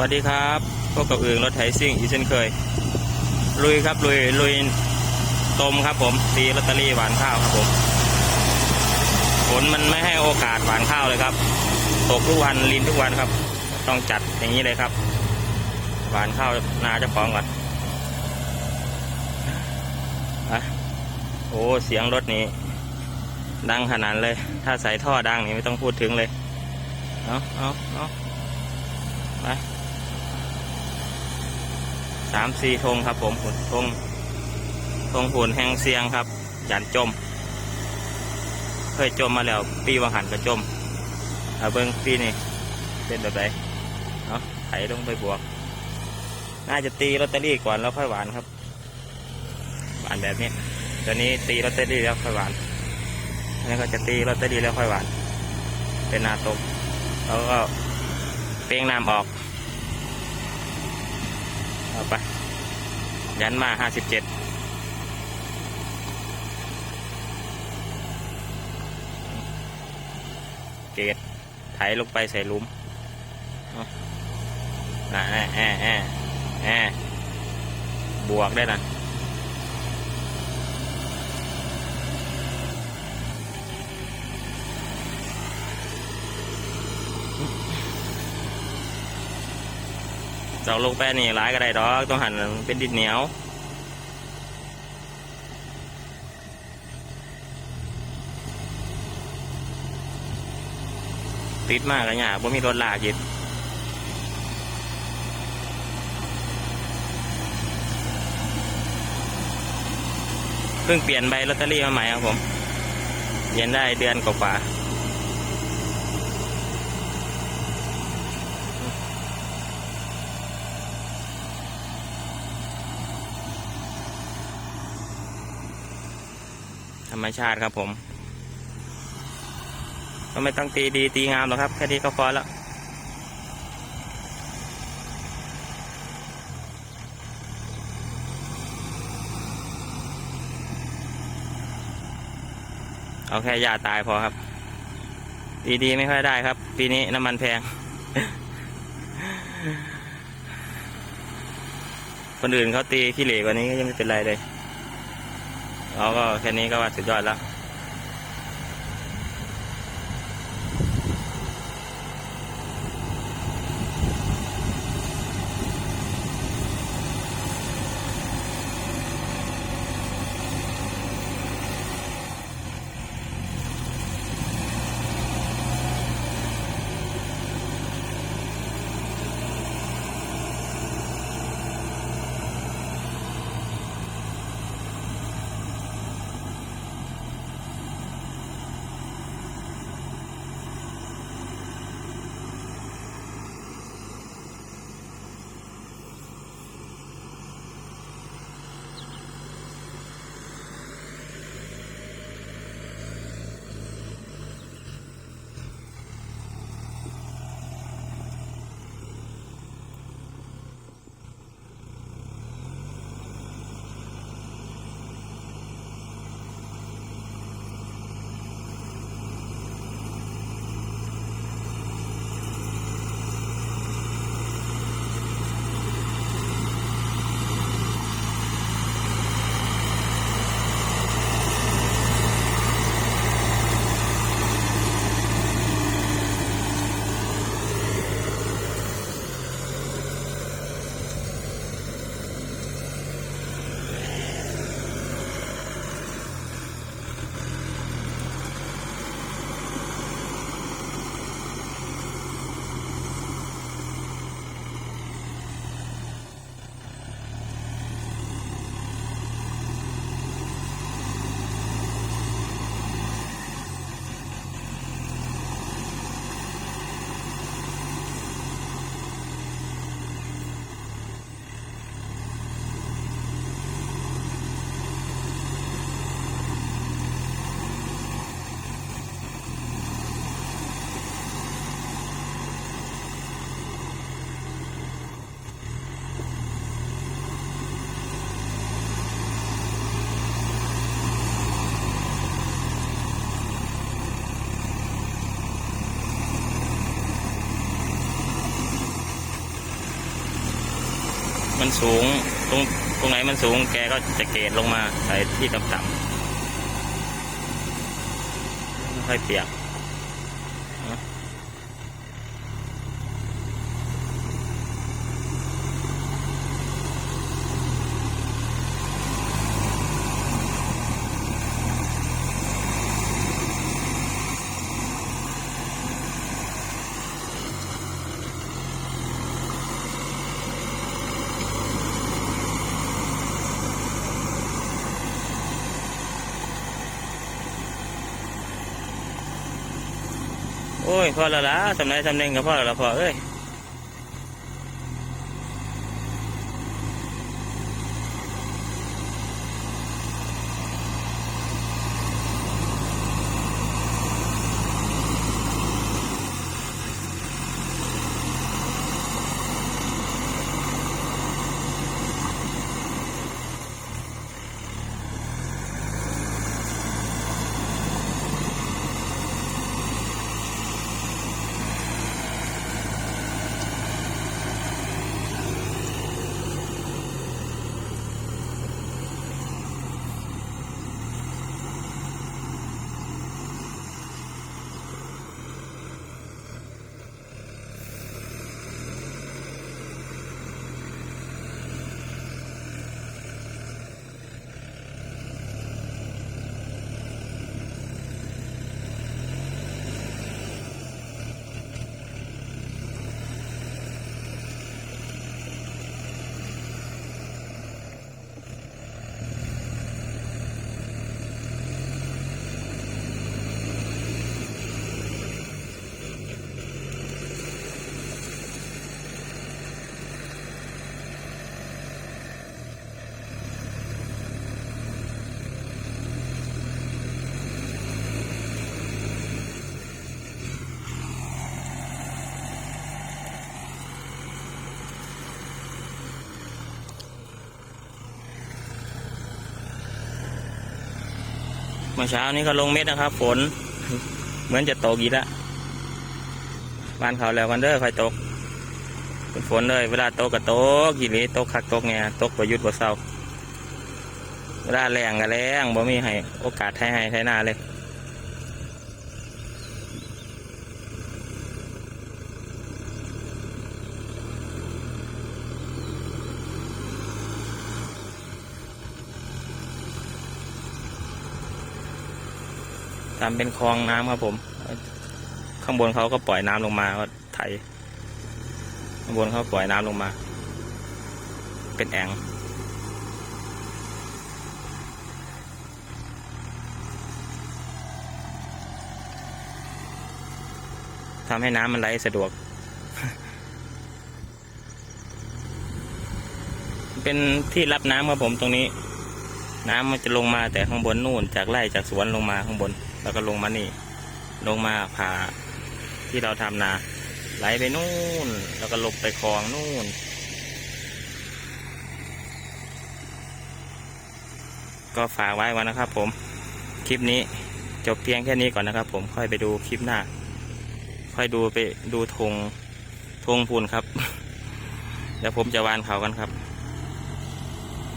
วัสดีครับพบกับอื่นรถไถซิ่งอีกเช่นเคย ลุยครับลุยลุยตมครับผมตีลอตเตอรี่หวานข้าวครับผมฝนมันไม่ให้โอกาสหวานข้าวเลยครับ ตกทุกวันลินทุกวันครับ ต้องจัดอย่างนี้เลยครับ หวานข้าวนาจะฟ้องก่อนอะโอ้เสียงรถนี้ ดังขนาดเลย ถ้าใส่ท่อดังนี่ไม่ต้องพูดถึงเลย เอาเอาเอาไป สามสี่ธงครับผมหุ่นธงธงหุ่นแห่งเสียงครับยันจม เคยจมมาแล้ว ปีวังหันก็จมเอาเบิ้งปีนี่เป็นแบบไหนเอาะไถลงไปบวก น่าจะตีลอตเตอรี่ก่อนแล้วค่อยหวานครับ หวานแบบนี้ตัวนี้ตีลอตเตอรี่แล้วค่อยหวานนนี้ก็จะตีลอตเตอรี่แล้วค่อยหวาน เป็นนาตกแล้วก็เป้งน้ำออก เอาไป ยันมาห้าสิบเจ็ดเกตไถลงไปใส่หลุมเอาน่ะแอะแอะแอะแอะบวกได้นะ เจาลงไปนี่ร้ายก็ได้ดอกต้องหันเป็นดินเหนียวติดมากเลยเนี่ยบ่มีรถลากยิดเพิ่งเปลี่ยนใบลอตเตอรี่มาใหม่ครับผมเปลี่ยนได้เดือนกว่า รรมชาติครับผม ก็ไม่ต้องตีดีตีงามหรอกครับ แค่นี้ก็พอแล้วเอาแค่ยาตายพอครับตีดีไม่ค่อยได้ครับ ปีนี้น้ำมันแพง คนอื่นเขาตีขี้เหร่กว่านี้ก็ยังไม่เป็นไรเลย เราก็แค่นี้ก็ว่าสุดยอดแล้ว มันสูงตรงตรงไหนมันสูงแกก็จะเกตลงมาใส่ที่ต่ำๆไม่ค่อยเปียก โอ้ยพอแล้วละสำไรสำเน่งกับพ่อแล้วล่ะพ่อเอ้ย เมื่อเช้านี้ก็ลงเม็ดนะครับ ฝน เหมือนจะตกอีกแล้วบ้านเขาแล้วกันเด้อคอยตกเป็นฝนเลย เวลาตกก็ตกกี่นี้ตกคักตกไงตกประยุทธ์บ่เศร้าเวลาแรงก็แรงบ่มีให้โอกาสให้ให้ให้หน้าเลย ตามเป็นคลองน้ำครับผม ข้างบนเขาก็ปล่อยน้ำลงมาก็ไถข้างบนเขาปล่อยน้ำลงมา เป็นแอ่งทำให้น้ำมันไหลสะดวก เป็นที่รับน้ำครับผมตรงนี้ น้ำมันจะลงมาแต่ข้างบนนู่นจากไร่จากสวนลงมาข้างบน แล้วก็ลงมานี่ ลงมาผ่าที่เราทำนาไหลไปนู่น แล้วก็ลงไปคลองนู่น ก็ฝากไว้วันนะครับ ผม คลิปนี้จบเพียงแค่นี้ก่อนนะครับ ผมค่อยไปดูคลิปหน้า ค่อยดูไปดูธงธงพูนครับ เดี๋ยวผมจะวานเขากันครับ